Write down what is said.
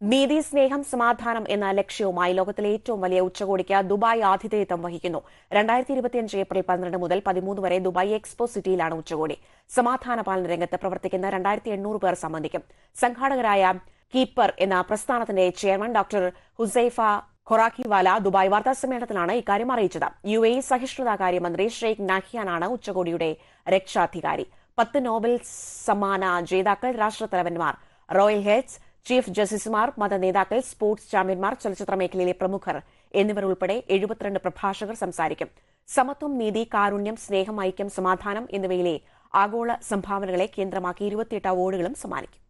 നീതി സ്നേഹം സമാധാനം എന്ന ലക്ഷ്യവുമായി ലോകത്തിലെ ഏറ്റവും വലിയ ഉച്ചകോടിക്ക് ദുബായ് ആതിഥേയത്വം വഹിക്കുന്നു. രണ്ടായിരത്തി ഇരുപത്തിയഞ്ച് ഏപ്രിൽ പന്ത്രണ്ട് മുതൽ പതിമൂന്ന് വരെ ദുബായ് എക്സ്പോ സിറ്റിയിലാണ് ഉച്ചകോടി. സമാധാന പാലന രംഗത്ത് പ്രവർത്തിക്കുന്ന രണ്ടായിരത്തി എണ്ണൂറ് പേർ സംബന്ധിക്കും. സംഘാടകരായ കീപ്പർ എന്ന പ്രസ്ഥാനത്തിന്റെ chairman doctor Huzaifa Khorakiwala Dubai വാർത്താസമ്മേളനത്തിലാണ് ഇക്കാര്യം അറിയിച്ചത്. യു എ സഹിഷ്ണുതാ കാര്യമന്ത്രി ഷെയ്ഖ് നാഹിയാനാണ് ഉച്ചകോടിയുടെ രക്ഷാധികാരി. പത്ത് നോബൽ സമ്മാന ജേതാക്കൾ രാഷ്ട്രത്തലവന്മാർ. റോയൽ ഹെഡ്സ് ചീഫ് ജസ്റ്റിസുമാർ മതനേതാക്കൾ സ്പോർട്സ് ചാമ്പ്യന്മാർ ചലച്ചിത്ര മേഖലയിലെ പ്രമുഖർ എന്നിവർ ഉൾപ്പെടെ എഴുപത്തിരണ്ട് പ്രഭാഷകർ സംസാരിക്കും. സമത്വം നീതി കാരുണ്യം സ്നേഹം ഐക്യം സമാധാനം എന്നിവയിലെ ആഗോള സംഭാവനകളെ കേന്ദ്രമാക്കി ഇരുപത്തിയെട്ട് അവാർഡുകളും സമ്മാനിക്കും.